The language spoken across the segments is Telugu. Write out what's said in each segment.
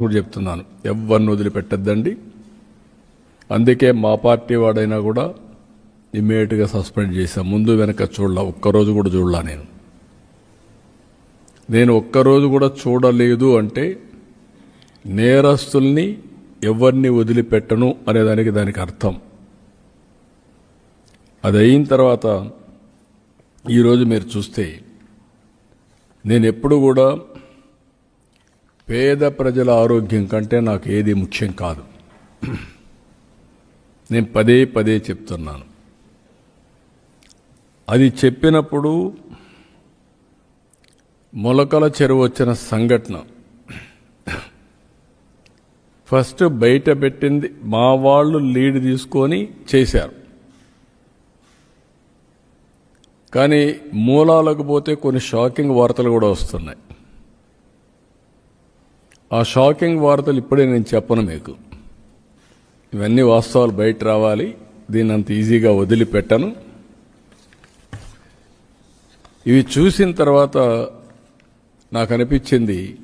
కూడా చెప్తున్నాను. ఎవరిని వదిలిపెట్టద్దండి. అందుకే మా పార్టీ వాడైనా కూడా ఇమ్మీడియట్గా సస్పెండ్ చేశాను ముందు వెనక చూడలా. ఒక్కరోజు కూడా చూడలా నేను. నేను ఒక్కరోజు కూడా చూడలేదు అంటే నేరస్తుల్ని ఎవరిని వదిలిపెట్టను అనేదానికి దానికి అర్థం. అది అయిన తర్వాత ఈరోజు మీరు చూస్తే నేను ఎప్పుడు కూడా పేద ప్రజల ఆరోగ్యం కంటే నాకు ఏది ముఖ్యం కాదు. నేను పదే పదే చెప్తున్నాను. అది చెప్పినప్పుడు మొలకల చెరువు వచ్చిన సంఘటన. ఫస్ట్ బయట పెట్టింది మా వాళ్ళు లీడ్ తీసుకొని చేశారు. కానీ మూలాలకు పోతే కొన్ని షాకింగ్ వార్తలు కూడా వస్తున్నాయి. ఆ షాకింగ్ వార్తలు ఇప్పుడే నేను చెప్పను మీకు. ఇవన్నీ వాస్తవాలు బయట రావాలి. దీన్ని అంత ఈజీగా వదిలిపెట్టను. ఇవి చూసిన తర్వాత నాకు అనిపించింది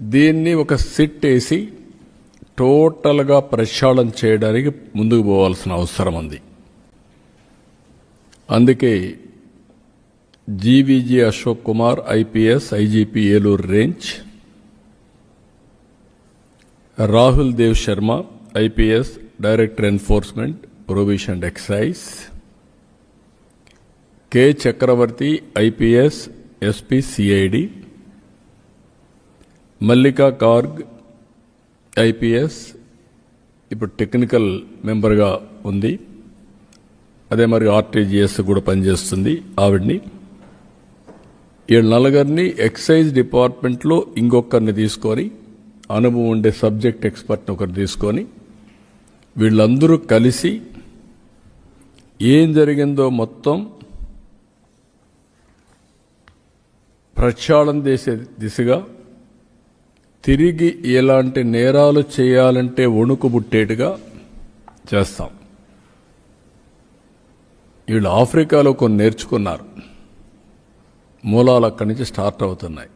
దీన్ని ఒక సిట్ వేసి టోటల్గా ప్రక్షాళన చేయడానికి ముందుకు పోవాల్సిన అవసరం ఉంది. అందుకే GVG Ashok Kumar IPS IGP Eluru range Rahul Dev Sharma IPS director enforcement provision and excise. K Chakravarthy IPS SP CID. Mallika Garg IPS ఇప్పుడు టెక్నికల్ మెంబర్గా ఉంది. అదే మరి ఆర్టీజీఎస్ కూడా పనిచేస్తుంది ఆవిడ్ని. వీళ్ళ నలుగురిని ఎక్సైజ్ డిపార్ట్మెంట్లో ఇంకొకరిని తీసుకొని అనుభవం ఉండే సబ్జెక్ట్ ఎక్స్పర్ట్ని ఒకరు తీసుకొని వీళ్ళందరూ కలిసి ఏం జరిగిందో మొత్తం ప్రక్షాళన చేసే దిశగా తిరిగి ఎలాంటి నేరాలు చేయాలంటే వణుకుబుట్టేటుగా చేస్తాం. వీళ్ళు ఆఫ్రికాలో కొన్ని నేర్చుకున్నారు. మూలాలు అక్కడి నుంచి స్టార్ట్ అవుతున్నాయి.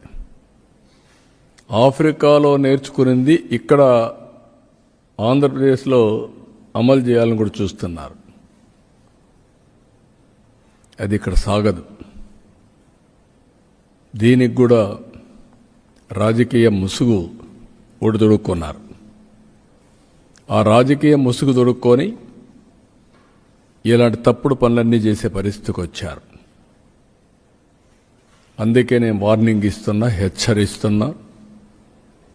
ఆఫ్రికాలో నేర్చుకునింది ఇక్కడ ఆంధ్రప్రదేశ్లో అమలు చేయాలని కూడా చూస్తున్నారు. అది ఇక్కడ సాగదు. దీనికి కూడా రాజకీయ ముసుగు ఒడిదొడుక్కున్నారు ఆ రాజకీయ ముసుగు దొడుక్కొని ఇలాంటి తప్పుడు పనులన్నీ చేసే పరిస్థితికి వచ్చారు. అందుకే నేను వార్నింగ్ ఇస్తున్నా హెచ్చరిస్తున్నా.